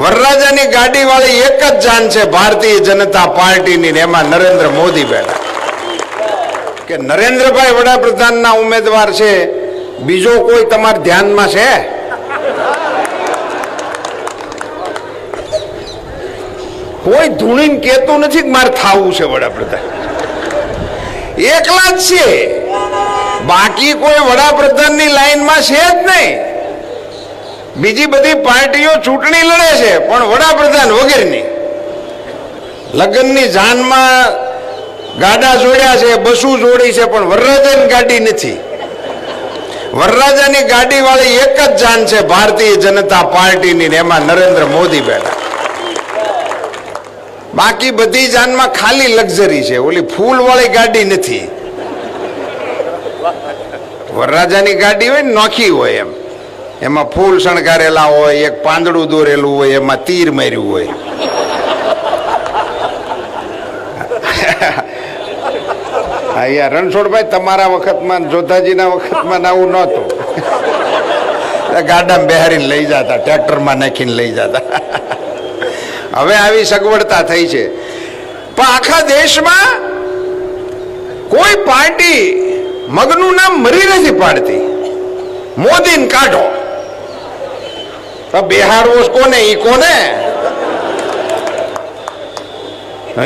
વરરાજાની ગાડી વાળી એક જ જાન છે ભારતીય જનતા પાર્ટીની એમાં નરેન્દ્ર મોદી બેઠા. કે નરેન્દ્રભાઈ વડાપ્રધાનના ઉમેદવાર છે, બીજો કોઈ તમારા ધ્યાનમાં છે? કોઈ ધૂણીને કહેતું નથી કે મારે થાવું છે વડાપ્રધાન. એકલા જ છે. બાકી કોઈ વડાપ્રધાનની લાઈનમાં છે જ નહીં. બીજી બધી પાર્ટીઓ ચૂંટણી લડે છે, પણ વડાપ્રધાન વગેરેની. લગ્નની જાનમાં ગાડા જોડ્યા છે, બસુ જોડી છે, પણ વરરાજાની ગાડી નથી. વરરાજાની ગાડી વાળી એક જ જાન છે, ભારતીય જનતા પાર્ટીની એમાં નરેન્દ્ર મોદી બેઠા. બાકી બધી જાનમાં ખાલી લક્ઝરી છે, ઓલી ફૂલ વાળી ગાડી નથી. વરરાજાની ગાડી હોય ને નોખી હોય એમ. એમાં ફૂલ શણગારેલા હોય, એક પાંદડું દોરેલું હોય, એમાં તીર માર્યું હોય. યાર રણછોડભાઈ તમારા વખતમાં, જોધાજીના વખતમાં આવું નહોતું. ગાડામાં બેહારીને લઈ જતા, ટ્રેક્ટરમાં નાખીને લઈ જતા. હવે આવી સગવડતા થઈ છે. પણ આખા દેશમાં કોઈ પાર્ટી મગનું નામ મરી નથી પાડતી. મોદીને કાઢો. તો બિહારવો કોને ઈ કોને?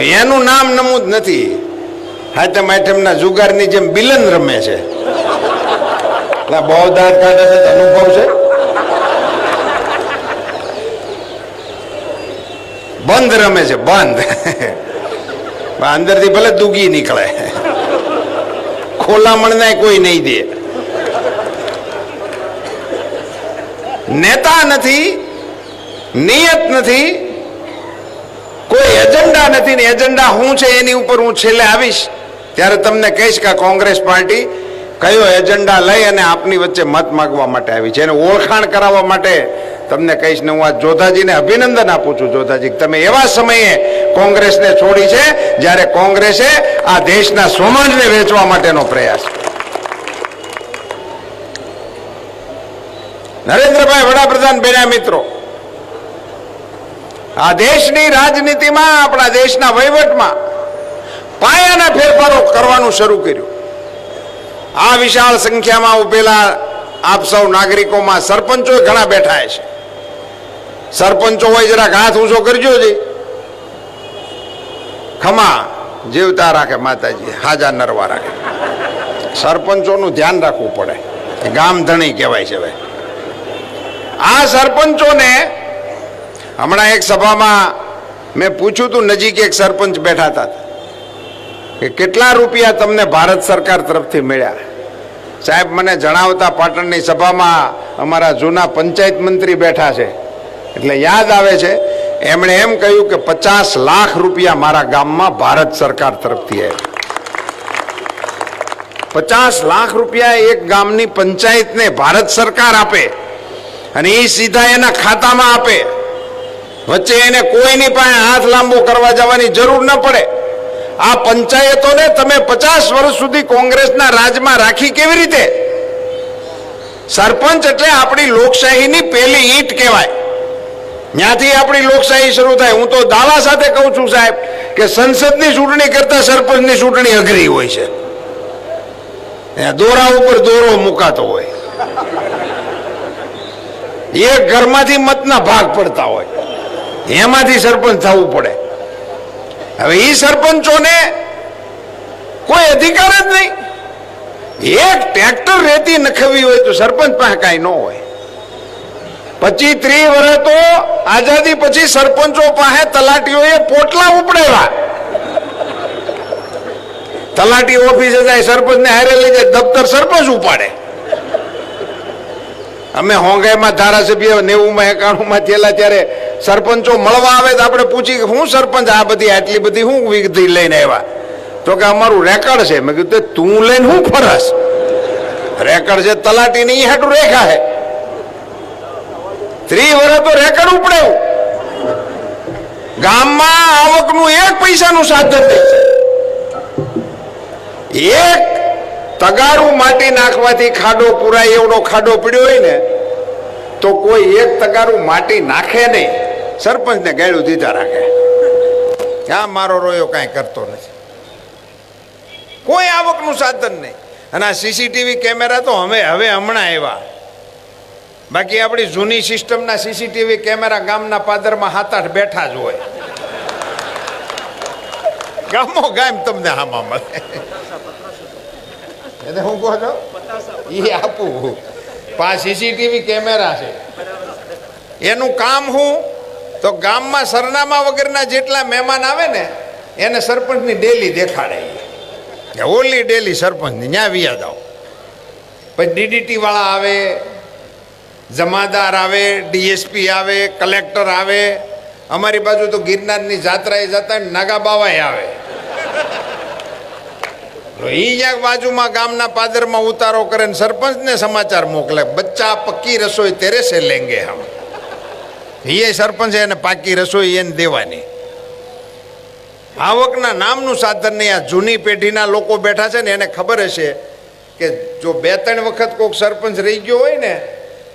એનું નામ નમૂદ નથી. હાથમ આઠમના જુગારની જેમ બિલન રમે છે. એટલે બહુ દાંત કાઢે છે અનુભવ છે? બંધ રમે છે, બંધ. અંદરથી ભલે દુગી નીકળે. ખોલામણ કોઈ નહીં દે. નેતા નથી, નિયત નથી, કોઈ એજન્ડા નથી ને એજન્ડા હું છે એની ઉપર હું છેલ્લે આવીશ. ત્યારે તમને કહીશ કે કોંગ્રેસ પાર્ટી કયો એજન્ડા લઈ અને આપની વચ્ચે મત માગવા માટે આવી છે. એને ઓળખાણ કરાવવા માટે તમને કહીશ ને હું આ જોધાજીને અભિનંદન આપું છું. જોધાજી, તમે એવા સમયે કોંગ્રેસને છોડી છે જ્યારે કોંગ્રેસે આ દેશના સમાજને વેચવા માટેનો પ્રયાસ નરેન્દ્રભાઈ વડાપ્રધાન બન્યા મિત્રો, આ દેશની રાજનીતિમાં, આપણા દેશના વહીવટમાં પાયાના ફેરફારો કરવાનું શરૂ કર્યું. આ વિશાળ સંખ્યામાં ઉભેલા આપ સૌ નાગરિકોમાં સરપંચો ઘણા બેઠા છે. સરપંચો હોય જરાક હાથ ઊંચો કરજો જે. ખમા, જીવતા રાખે માતાજી, હાજા નરવા રાખે. સરપંચોનું ધ્યાન રાખવું પડે. ગામ ધણી કહેવાય છે ભાઈ આ સરપંચોને હમણાં એક સભામાં મેં પૂછ્યું તું, નજીક એક સરપંચ બેઠા હતા. કે કેટલા રૂપિયા તમને ભારત સરકાર તરફથી મળ્યા? સાહેબ, મને જણાવતા પાટણની સભામાં અમારા જૂના પંચાયત મંત્રી બેઠા છે. એટલે યાદ આવે છે, એમણે એમ કહ્યું કે પચાસ લાખ રૂપિયા મારા ગામમાં ભારત સરકાર તરફથી આવ્યા પચાસ લાખ રૂપિયા એક ગામની પંચાયતને ભારત સરકાર આપે. અને એ સીધા એના ખાતામાં આપે. વચ્ચે એને કોઈની પાસે હાથ લાંબો કરવા જવાની જરૂર ન પડે. આ પંચાયતોને તમે પચાસ વર્ષ સુધી કોંગ્રેસના રાજમાં રાખી કેવી રીતે? સરપંચ એટલે આપણી લોકશાહીની પહેલી ઈંટ કહેવાય. ત્યાંથી આપણી લોકશાહી શરૂ થાય. હું તો દાવા સાથે કહું છું સાહેબ કે સંસદની ચૂંટણી કરતા સરપંચની ચૂંટણી અઘરી હોય છે. દોરા ઉપર દોરો મુકાતો હોય. એક ઘરમાંથી મતના ભાગ પડતા હોય. એમાંથી સરપંચ થવું પડે. હવે એ સરપંચોને કોઈ અધિકાર જ નહીં. એક ટ્રેક્ટર રેતી નખવી હોય તો સરપંચ પાસે કાંઈ ન હોય. પચી ત્રીસ વર્ષ તો આઝાદી પછી સરપંચો પાસે તલાટીઓએ પોટલા ઉપડેલા. તલાટી ઓફિસે જાય, સરપંચને હારે લઈ જાય, દફતર સરપંચ ઉપાડે. અમે હોંગાઈમાં ધારાસભ્ય નેવુંમાં એકાણુંમાં થયેલા ત્યારે સરપંચો મળવા આવે તો આપણે પૂછી કે હું સરપંચ આ બધી આટલી બધી હું વિગતિ લઈને આવ્યા? તો કે અમારું રેકર્ડ છે. મેં કીધું, તે લઈને હું ફરસ. રેકર્ડ છે તલાટી ની હાટું રેખા હે ત્રી વર્ષ તો રેકર્ડ ઉપડ્યું ગામમાં આવકનું એક પૈસાનું સાધન નહીં એક તગારું માટી નાખવાથી ખાડો પુરાય એવડો ખાડો પડ્યો હોય ને, તો કોઈ એક તગારું માટી નાખે નહીં. સરપંચને ગાળું દીધા રાખે. આ મારો રોયો કાંઈ કરતો નથી. કોઈ આવકનું સાધન નહીં. અને આ સીસીટીવી કેમેરા તો હવે હવે હમણાં આવ્યા. બાકી આપણી જૂની સિસ્ટમના સીસીટીવી કેમેરા ગામના પાદરમાં હાથ આઠ બેઠા જ હોય. ગામો ગામ તમને હામાં મળે. એને હું કહો છો? એ આપું. પા સીસીટીવી કેમેરા છે. એનું કામ શું તો ગામમાં સરનામા વગરના જેટલા મહેમાન આવે ને એને સરપંચની ડેલી દેખાડે કે ઓલી ડેલી સરપંચની ન્યા વિયા જાઓ. પછી ડીડીટી વાળા આવે જમાદાર આવે ડીએસપી આવે કલેક્ટર આવે અમારી બાજુ તો ગિરનારની જાત્રાએ જતા નાગા બાવાય આવે. એ બાજુમાં ગામના પાદરમાં ઉતારો કરે ને સરપંચને સમાચાર મોકલે, બચ્ચા, પક્કી રસોઈ તેરે સે લેંગે હમ. એ સરપંચ એને પાકી રસોઈ એને દેવાની. આવકના નામનું સાધન નહીં, આ જૂની પેઢીના લોકો બેઠા છે ને એને ખબર હશે કે જો બે ત્રણ વખત કોઈક સરપંચ રહી ગયો હોય ને,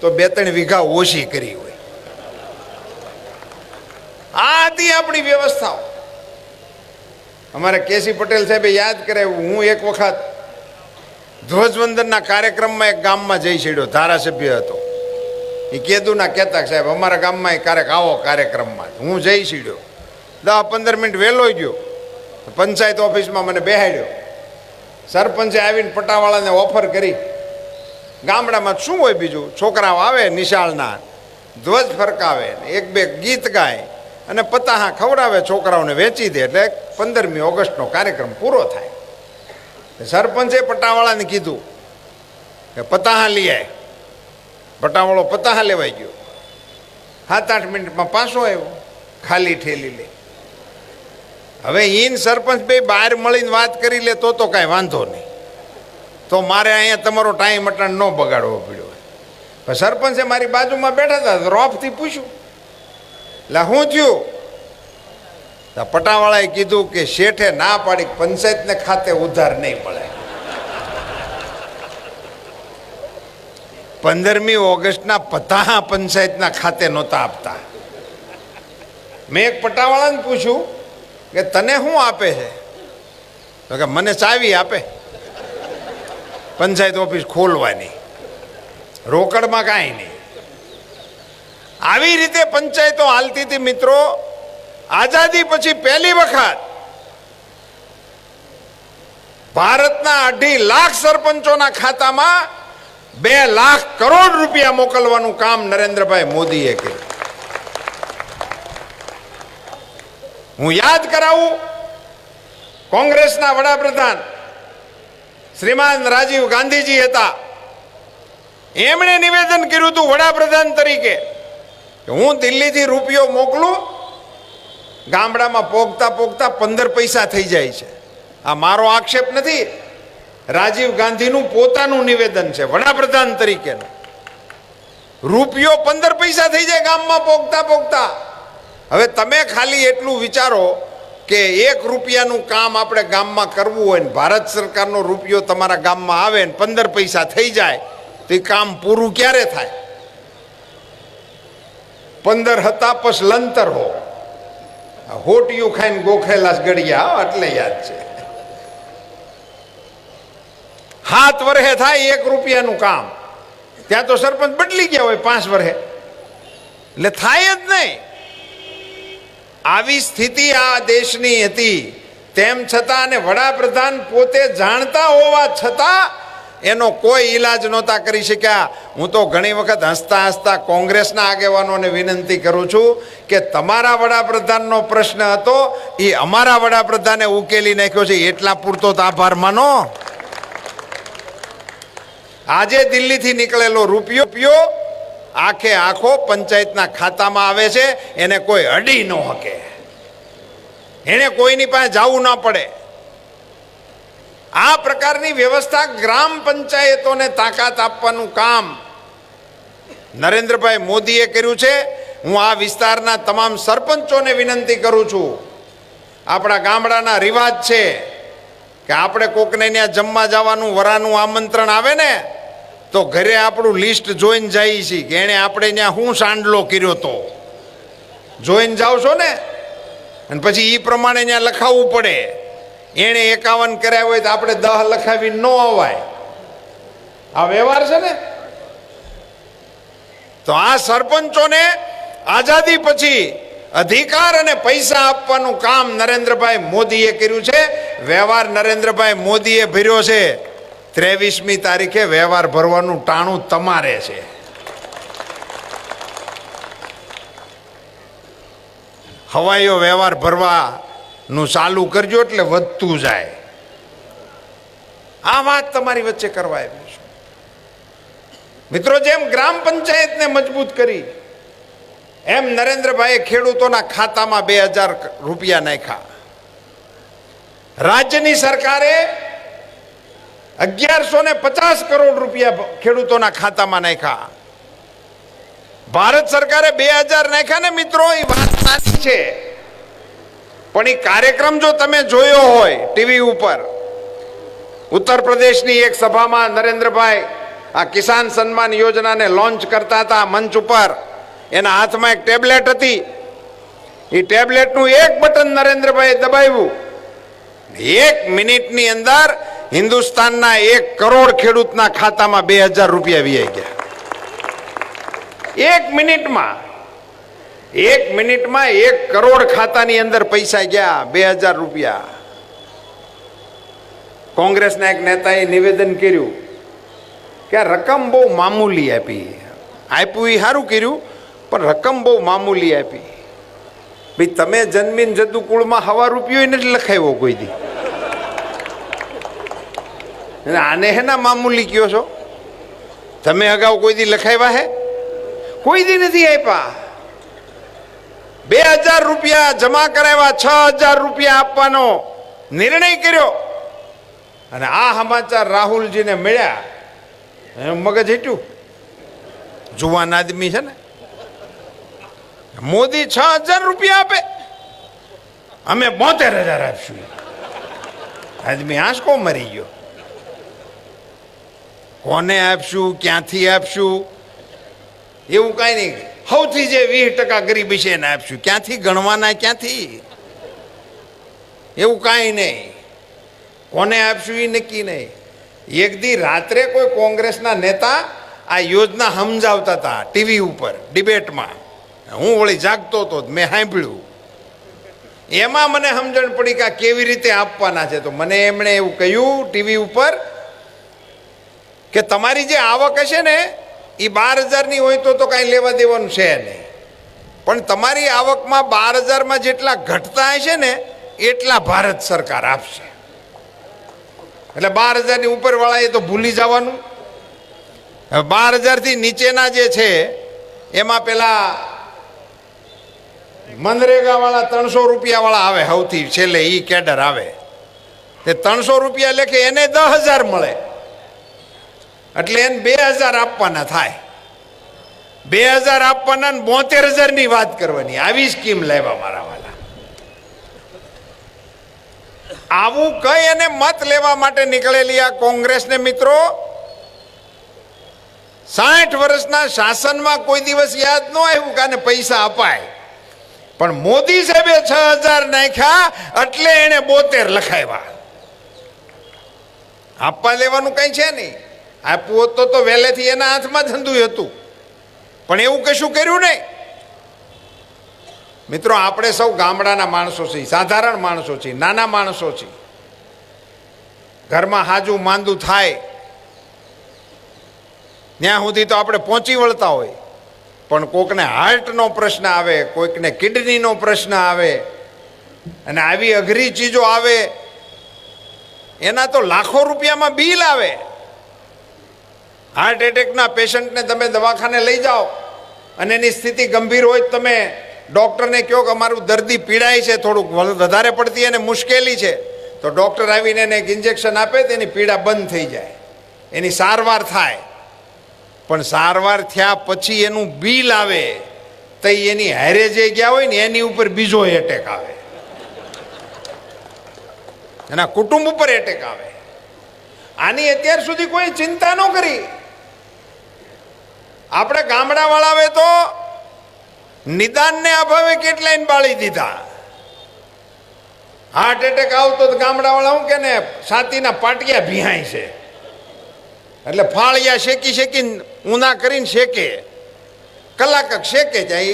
તો બે ત્રણ વીઘા ઓછી કરી હોય. આ હતી આપણી વ્યવસ્થાઓ. અમારે કેસી પટેલ સાહેબે યાદ કરે, હું એક વખત ધ્વજવંદનના કાર્યક્રમમાં એક ગામમાં જઈ છેડ્યો ધારાસભ્ય હતો. એ કેદુના કહેતા સાહેબ, અમારા ગામમાં એ ક્યારેક આવો કાર્યક્રમમાં. હું જઈ સીડ્યો દસ પંદર મિનિટ વહેલો ગયો. પંચાયત ઓફિસમાં મને બેહાડ્યો. સરપંચે આવીને પટાવાળાને ઓફર કરી. ગામડામાં શું હોય બીજું? છોકરાઓ આવે નિશાળના, ધ્વજ ફરકાવે એક બે ગીત ગાય. અને પતાહા ખવડાવે, છોકરાઓને વેચી દે એટલે પંદરમી ઓગસ્ટનો કાર્યક્રમ પૂરો થાય. સરપંચે પટાવાળાને કીધું કે પતાહા લઈ આય. પટાવાળો પતાહા લેવાઈ ગયો. સાત આઠ મિનિટમાં પાછો આવ્યો, ખાલી ઠેલી લે હવે ઈન સરપંચ બે બહાર મળીને વાત કરી લે તો તો કાંઈ વાંધો નહીં. તો મારે અહીંયા તમારો ટાઈમ અટાણ ન બગાડવો પડ્યો સરપંચે મારી બાજુમાં બેઠા હતા રોફથી પૂછ્યું એટલે શું થયું? તો પટાવાળાએ કીધું કે શેઠે ના પાડી પંચાયતને ખાતે ઉધાર નહીં મળે. પંદરમી ઓગસ્ટના પતાહા પંચાયતના ખાતે નહોતા આપતા. મેં એક પટાવાળાને પૂછ્યું કે તને શું આપે છે? તો કે મને ચાવી આપે. પંચાયત ઓફિસ ખોલવાની. રોકડમાં કાંઈ નહીં. આવી રીતે પંચાયતો હાલતી હતી મિત્રો. આઝાદી પછી પહેલી વખત ભારતના અઢી લાખ સરપંચોના ખાતામાં બે લાખ કરોડ રૂપિયા મોકલવાનું કામ નરેન્દ્રભાઈ મોદીએ કર્યું. હું યાદ કરાવું, કોંગ્રેસના વડાપ્રધાન શ્રીમાન રાજીવ ગાંધીજી હતા. એમણે નિવેદન કર્યું હતું વડાપ્રધાન તરીકે. હું દિલ્હીથી રૂપિયો મોકલું, ગામડામાં પોગતા પોગતા પંદર પૈસા થઈ જાય છે. આ મારો આક્ષેપ નથી. રાજીવ ગાંધીનું પોતાનું નિવેદન છે, વડાપ્રધાન તરીકેનું. રૂપિયો પંદર પૈસા થઈ જાય ગામમાં પોગતા પોગતા. હવે તમે ખાલી એટલું વિચારો કે એક રૂપિયાનું કામ આપણે ગામમાં કરવું હોય ને ભારત સરકારનો રૂપિયો તમારા ગામમાં આવે ને પંદર પૈસા થઈ જાય, તો એ કામ પૂરું ક્યારે થાય? પંદર હતા પસ લંતર હો. હોટિયું ખાઈને ગોખેલા ગળિયા, એટલે યાદ છે. હાથ વર્ષે થાય એક રૂપિયાનું કામ. ત્યાં તો સરપંચ બદલી ગયા હોય પાંચ વર્ષે એટલે થાય જ નહીં. આવી સ્થિતિ આ દેશની હતી. તેમ છતાં અને વડાપ્રધાન પોતે જાણતા હોવા છતાં એનો કોઈ ઈલાજ નહોતા કરી શક્યા. હું તો ઘણી વખત હસતા હસતા કોંગ્રેસના આગેવાનોને વિનંતી કરું છું કે તમારા વડાપ્રધાનનો પ્રશ્ન હતો એ અમારા વડાપ્રધાને ઉકેલી નાખ્યો છે. એટલા પૂરતો તો આભાર માનો. આજે દિલ્હીથી નીકળેલો રૂપિયો પીયો આખે આખો પંચાયતના ખાતામાં આવે છે. એને કોઈ અડી ન હકે. એને કોઈની પાસે જવું ન પડે. આ પ્રકારની વ્યવસ્થા ગ્રામ પંચાયતોને તાકાત આપવાનું કામ નરેન્દ્રભાઈ મોદીએ કર્યું છે. હું આ વિસ્તારના તમામ સરપંચોને વિનંતી કરું છું. આપણા ગામડાના રિવાજ છે કે આપણે કોકને ત્યાં જમવા જવાનું, વરાનું આમંત્રણ આવે ને, તો ઘરે આપણું લિસ્ટ જોઈને જઈએ છીએ કે એણે આપણે ત્યાં શું સાંડલો કર્યો તો. જોઈને જાવ છો ને? અને પછી એ પ્રમાણે ત્યાં લખાવવું પડે. એણે એકાવન કર્યા હોય તો આપણે દહ લખાવી ન અવાય. આ વ્યવહાર છે ને? તો આ સરપંચોને આઝાદી પછી અધિકાર અને પૈસા આપવાનું કામ નરેન્દ્રભાઈ મોદીએ કર્યું છે. વ્યવહાર નરેન્દ્રભાઈ મોદીએ ભર્યો છે. ત્રેવીસમી તારીખે વ્યવહાર ભરવાનું ટાણું તમારે છે. હવાઈઓ વ્યવહાર ભરવાનું ચાલુ કરજો એટલે વધતું જાય. આ વાત તમારી વચ્ચે કરવા આવ્યું છું. મિત્રો, જેમ ગ્રામ પંચાયતને મજબૂત કરી, એમ નરેન્દ્રભાઈએ ખેડૂતોના ખાતામાં બે હજાર રૂપિયા નાખ્યા. રાજ્યની સરકારે અગિયારસો ને પચાસ કરોડ રૂપિયા ખેડૂતોના ખાતામાં નાખ્યા. ભારત સરકારે બે હજાર નાખ્યા ને મિત્રો, એ વાત સાચી છે. પણ એ કાર્યક્રમ જો તમે જોયો હોય ટીવી ઉપર ઉત્તર પ્રદેશની એક સભામાં નરેન્દ્રભાઈ આ કિસાન સન્માન યોજનાને લોન્ચ કરતા હતા મંચ ઉપર, એના હાથમાં એક ટેબ્લેટ હતી. એ ટેબ્લેટનું એક બટન નરેન્દ્રભાઈએ દબાવ્યું. એક મિનિટની અંદર હિન્દુસ્તાનના એક કરોડ ખેડૂતના ખાતામાં બે હજાર રૂપિયા વીઆઈ ગયા. એક મિનિટમાં એક મિનિટમાં એક કરોડ ખાતાની અંદર પૈસા ગયા, બે હજાર રૂપિયા. કોંગ્રેસના એક નેતાએ નિવેદન કર્યું કે આ રકમ બહુ મામૂલી આપી. આપ્યું એ સારું કર્યું, પણ રકમ બહુ મામૂલી આપી. ભાઈ તમે જન્મીન જદુકુળમાં હવા રૂપિયો નથી લખાવ્યો કોઈ દી. આને હેના મામૂલી કયો છો? તમે અગાઉ કોઈ દી લખાવ્યા હે? કોઈ દી નથી આપ્યા. બે હજાર રૂપિયા જમા કરાવ્યા, છ હજાર રૂપિયા આપવાનો નિર્ણય કર્યો. અને આ સમાચાર રાહુલજીને મળ્યા. એમ મગજ હીટ્યું જુવાન આદમી છે ને? મોદી છ હજાર રૂપિયા આપે. અમે બોતેર હજાર આપશું. આદમી આંસકો મરી ગયો. કોને આપશું, ક્યાંથી આપશું? એવું કાંઈ નહીં. સૌથી જે વીસ ટકા ગરીબી છે એને આપશું. ક્યાંથી ગણવાના, ક્યાંથી? એવું કાંઈ નહીં. કોને આપશું એ નક્કી નહીં. એક દી રાત્રે કોઈ કોંગ્રેસના નેતા આ યોજના સમજાવતા હતા ટીવી ઉપર, ડિબેટમાં. હું વળી જાગતો હતો, મેં સાંભળ્યું. એમાં મને સમજણ પડી કે કેવી રીતે આપવાના છે. તો મને એમણે એવું કહ્યું ટીવી ઉપર કે તમારી જે આવક હશે ને એ બાર હજારની હોય તો તો કાંઈ લેવા દેવાનું છે નહીં. પણ તમારી આવકમાં બાર હજારમાં જેટલા ઘટતા હશે ને, એટલા ભારત સરકાર આપશે. એટલે બાર હજારની ઉપરવાળાએ તો ભૂલી જવાનું. બાર હજારથી નીચેના જે છે, એમાં પેલા મનરેગાવાળા ત્રણસો રૂપિયાવાળા આવે સૌથી, છેલ્લે એ કેડર આવે. તે ત્રણસો રૂપિયા લેખે એને દસ હજાર મળે. એટલે એને બે હજાર આપવાના થાય. બે હજાર આપવાના ને બોતેર હજારની વાત કરવાની. આવી સ્કીમ લેવા મારા વાલા. આવું કઈ અને મત લેવા માટે નીકળેલી આ કોંગ્રેસને મિત્રો? સાઠ વર્ષના શાસનમાં કોઈ દિવસ યાદ ન આવ્યું કે પૈસા અપાય. પણ મોદી સાહેબે છ હજાર નાખ્યા એટલે એને બોતેર લખાવ્યા. આપવા લેવાનું કઈ છે નહીં. આપવું હોત તો વહેલેથી એના હાથમાં ધંધું હતું. પણ એવું કશું કર્યું નહીં. મિત્રો, આપણે સૌ ગામડાના માણસો છીએ, સાધારણ માણસો છીએ, નાના માણસો છીએ. ઘરમાં હાજું માંદું થાય. ત્યાં સુધી તો આપણે પહોંચી વળતા હોય. પણ કોકને હાર્ટનો પ્રશ્ન આવે કોઈકને કિડનીનો પ્રશ્ન આવે, અને આવી અઘરી ચીજો આવે, એના તો લાખો રૂપિયામાં બિલ આવે. હાર્ટ એટેકના પેશન્ટને તમે દવાખાને લઈ જાઓ અને એની સ્થિતિ ગંભીર હોય તમે ડૉક્ટરને કહો કે અમારું દર્દી પીડાય છે, થોડુંક વધારે પડતી અને મુશ્કેલી છે. તો ડૉક્ટર આવીને એને એક ઇન્જેક્શન આપે તો એની પીડા બંધ થઈ જાય. એની સારવાર થાય. પણ સારવાર થયા પછી એનું બિલ આવે તો એની હારે જે ગયા હોય ને, એની ઉપર બીજો એટેક આવે. એના કુટુંબ ઉપર એટેક આવે. આની અત્યાર સુધી કોઈ ચિંતા ન કરી. આપણે ગામડાવાળાએ તો નિદાનને અભાવે કેટલાયને બાળી દીધા. હાર્ટ એટેક આવતો તો ગામડાવાળા શું કે ને, છાતીના પાટિયા ભીહાય છે. એટલે ફાળિયા શેકી શેકીને ઊના કરીને શેકે. કલાક શેકે જાય,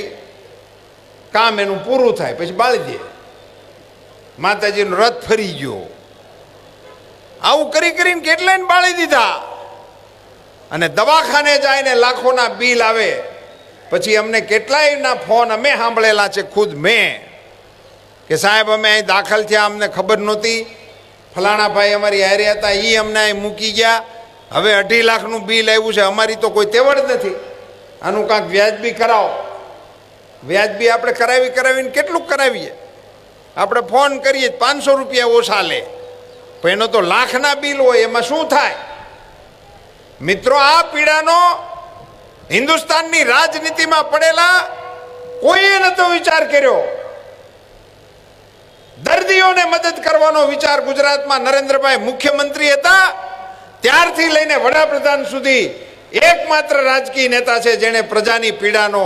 કામ એનું પૂરું થાય, પછી બાળી દે. માતાજીનો રથ ફરી ગયો. આવું કરી કરીને કેટલાય બાળી દીધા? અને દવાખાને જાય ને લાખોના બિલ આવે. પછી અમને કેટલાયના ફોન અમે સાંભળેલા છે, ખુદ મેં. કે સાહેબ, અમે અહીં દાખલ થયા, અમને ખબર નહોતી. ફલાણા ભાઈ અમારી હારે હતા એ અમને અહીં મૂકી ગયા. હવે અઢી લાખનું બિલ આવ્યું છે, અમારી તો કોઈ તેવડ નથી. આનું કાંઈક વ્યાજબી કરાવો. વ્યાજબી આપણે કરાવી, કરાવીને કેટલું કરાવીએ? આપણે ફોન કરીએ, પાંચસો રૂપિયા ઓછા લે. પણ એનો તો લાખના બિલ હોય, એમાં શું થાય? મિત્રો, આ પીડાનો હિન્દુસ્તાનની રાજનીતિમાં પડેલા કોઈએ નતો વિચાર કર્યો? દર્દીઓને મદદ કરવાનો વિચાર ગુજરાતમાં નરેન્દ્રભાઈ મુખ્યમંત્રી હતા. ત્યારથી લઈને વડાપ્રધાન સુધી એકમાત્ર રાજકીય નેતા છે જેણે પ્રજાની પીડાનો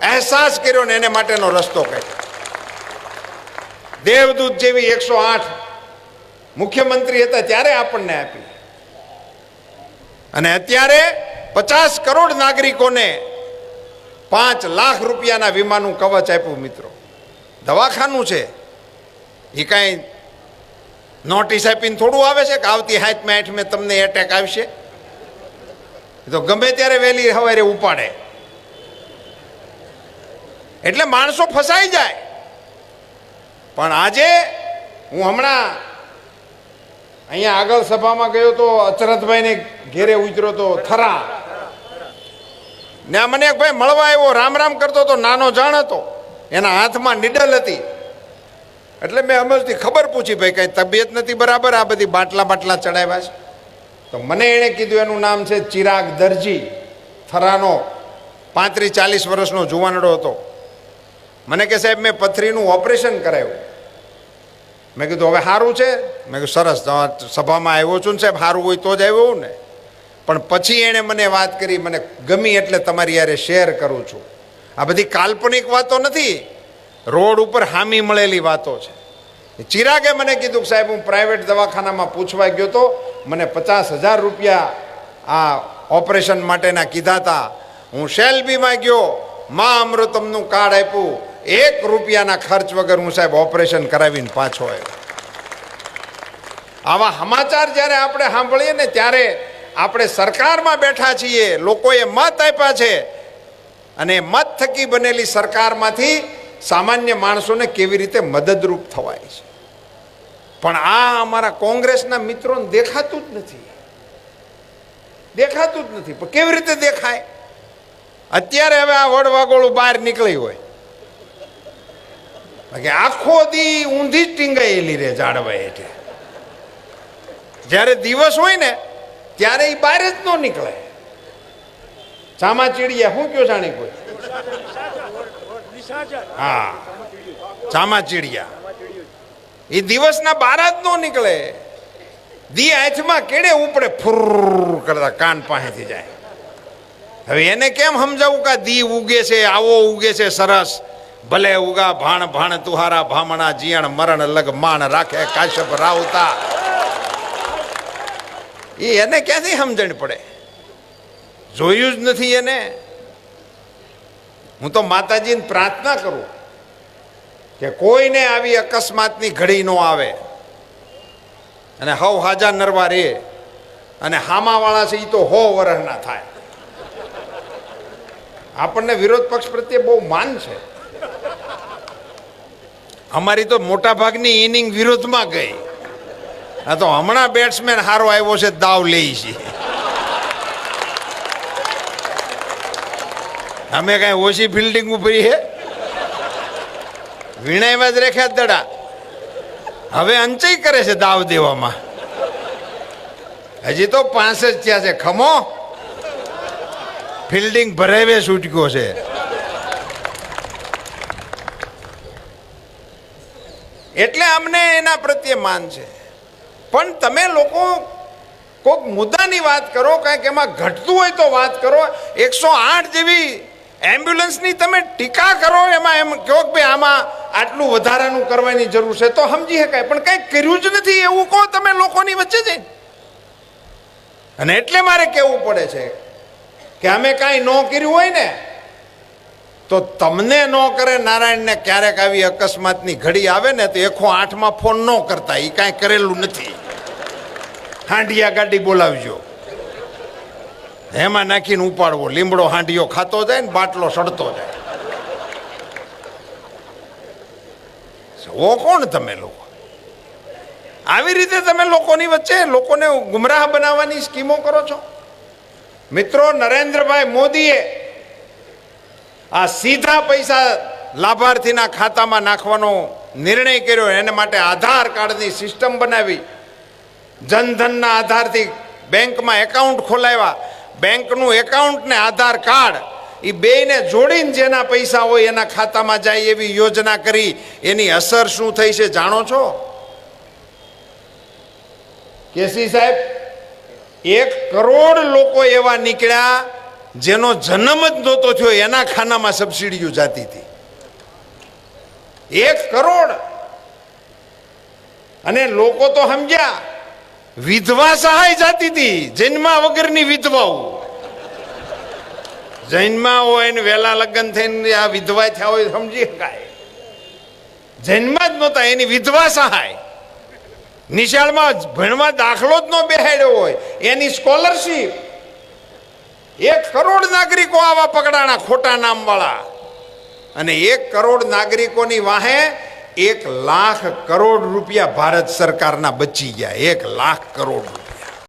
અહેસાસ કર્યો ને એને માટેનો રસ્તો કર્યો દેવદૂત જેવી એકસો આઠ મુખ્યમંત્રી હતા, ત્યારે આપણને આપી. અને અત્યારે પચાસ કરોડ નાગરિકોને પાંચ લાખ રૂપિયાના વીમાનું કવચ આપ્યું, મિત્રો. દવાખાનું છે. એ કાંઈ નોટિસ આપીને થોડું આવે છે કે આવતી હાથમાં આઠમે તમને એટેક આવશે. તો ગમે ત્યારે વહેલી સવારે ઉપાડે. એટલે માણસો ફસાઈ જાય. પણ આજે હું હમણાં અહીંયા આગળ સભામાં ગયો તો અચરથભાઈને ઘેરે ઉતર્યો તો થરા. ને મને એક ભાઈ મળવા આવ્યો, રામ રામ કરતો તો નાનો જાણ હતો. એના હાથમાં નિડલ હતી. એટલે મેં અમલથી ખબર પૂછી, ભાઈ, કઈ તબિયત નથી બરાબર? આ બધી બાટલા બાટલા ચડાવ્યા છે? તો મને એણે કીધું, એનું નામ છે ચિરાગ દરજી, થરાનો પાંત્રીસ ચાલીસ વર્ષનો જુવાનડો હતો. મને કે, સાહેબ, મેં પથરીનું ઓપરેશન કરાવ્યું. મેં કીધું, હવે સારું છે. મેં કીધું, સરસ સભામાં આવ્યો છું ને સાહેબ સારું હોય તો જ આવ્યો ને. પણ પછી એણે મને વાત કરી, મને ગમી એટલે તમારી યારે શેર કરું છું. આ બધી કાલ્પનિક વાતો નથી, રોડ ઉપર હામી મળેલી વાતો છે. ચિરાગે મને કીધું સાહેબ, હું પ્રાઇવેટ દવાખાનામાં પૂછવા ગયો તો મને પચાસ હજાર રૂપિયા આ ઓપરેશન માટેના કીધા હતા હું શેલબીમાં ગયો, મા અમૃતમનું કાર્ડ આપ્યું એક રૂપિયાના ખર્ચ વગર હું સાહેબ ઓપરેશન કરાવીને પાછો આવ્યો. આવા સમાચાર જ્યારે આપણે સાંભળીએ ને ત્યારે આપણે સરકારમાં બેઠા છીએ, લોકોએ મત આપ્યા છે. અને મત થકી બનેલી સરકારમાંથી સામાન્ય માણસોને કેવી રીતે મદદરૂપ થવાય છે? પણ આ અમારા કોંગ્રેસના મિત્રોને દેખાતું જ નથી. દેખાતું જ નથી. પણ કેવી રીતે દેખાય? અત્યારે હવે આ વડવાગોળું બહાર નીકળી હોય. બાકી આખો દી ઊંધી જ ટીંગાયેલી રહે ઝાડવા એટલે જ્યારે દિવસ હોય ને, ત્યારે એ બહાર જ ન નીકળે. ચામાચીડિયા શું કયો જાણી કોઈ? હા, ચામાચીડિયા. એ દિવસના બહાર જ ન નીકળે. દી હાથમાં કેડે ઉપડે ફુર કરતા કાન પાસેથી જાય. હવે એને કેમ સમજાવું કે દી ઉગે છે, આવો ઉગે છે, સરસ. ભલે ઉગા ભાણ ભાણ તુહારા ભામણા જીયણ મરણ લગ માણ રાખે કાશ્યપ રાવતા. એ એને ક્યાંથી સમજણ પડે? જોયું જ નથી એને. હું તો માતાજીને પ્રાર્થના કરું કે કોઈને આવી અકસ્માતની ઘડી ન આવે. અને હવ હાજા નરવા રે અને હામાવાળા છે એ તો હો વરહના થાય. આપણને વિરોધ પક્ષ પ્રત્યે બહુ માન છે. અમારી તો મોટા ભાગની ઇનિંગ વિરોધમાં ગઈ. આ તો હમણાં બેટ્સમેન હારો આવ્યો છે, દાવ લે છે. અમે કઈ ઓછી ફિલ્ડિંગ ઉભરી હે? વીણાઈમાં જ રેખ્યા દડા. હવે અંચય કરે છે દાવ દેવામાં. હજી તો પાંચ જ થયા છે. ખમો. ફિલ્ડિંગ ભરાવે છૂટક્યો છે. એટલે અમને એના પ્રત્યે માન છે. પણ તમે લોકો કોઈક મુદ્દાની વાત કરો, કાંઈક એમાં ઘટતું હોય તો વાત કરો. એકસો આઠ જેવી એમ્બ્યુલન્સની તમે ટીકા કરો, એમાં એમ કહો કે ભાઈ આમાં આટલું વધારાનું કરવાની જરૂર છે, તો સમજી શકાય. પણ કંઈ કર્યું જ નથી, એવું કહો તમે લોકોની વચ્ચે જઈને. અને એટલે મારે કહેવું પડે છે કે અમે કાંઈ ન કર્યું હોય ને તો તમને ન કરે, નારાયણને ક્યારેક આવી અકસ્માતની ઘડી આવે ને, તો એખો આઠમાં ફોન ન કરતા. એ કાંઈ કરેલું નથી. હાંડિયા ગાડી બોલાવજો. એમાં નાખીને ઉપાડવો. લીમડો હાંડિયો ખાતો જાય ને, બાટલો સડતો જાય. ઓ કોણ તમે લોકો? આવી રીતે તમે લોકોની વચ્ચે લોકોને ગુમરાહ બનાવવાની સ્કીમો કરો છો? મિત્રો, નરેન્દ્રભાઈ મોદીએ આ સીધા પૈસા લાભાર્થીના ખાતામાં નાખવાનો નિર્ણય કર્યો એના માટે આધાર કાર્ડની સિસ્ટમ બનાવી. જનધનના આધારથી બેંકમાં એકાઉન્ટ ખોલાવ્યા. બેંકનું એકાઉન્ટ ને આધાર કાર્ડ એ બેયને જોડીને જેના પૈસા હોય એના ખાતામાં જાય એવી યોજના કરી. એની અસર શું થઈ છે જાણો છો? કેસી સાહેબ, એક કરોડ લોકો એવા નીકળ્યા જેનો જન્મ જ નહોતો થયો, એના ખાનામાં સબસિડીઓ જાતી હતી. એક કરોડ. અને લોકો તો સમજ્યા, વિધવા સહાય જાતી હતી, જન્મા વગરની વિધવાઓ. જન્મા હોય ને વહેલા લગ્ન થઈને આ વિધવા થયા હોય, સમજી શકાય. જન્મા જ નહોતા, એની વિધવા સહાય. નિશાળમાં ભણવા દાખલો જ ન બેહાડ્યો હોય, એની સ્કોલરશીપ એક કરોડ નાગરિકો આવા પકડાણા ખોટા નામવાળા. અને એક કરોડ નાગરિકોની વાહે એક લાખ કરોડ રૂપિયા ભારત સરકારના બચી ગયા. એક લાખ કરોડ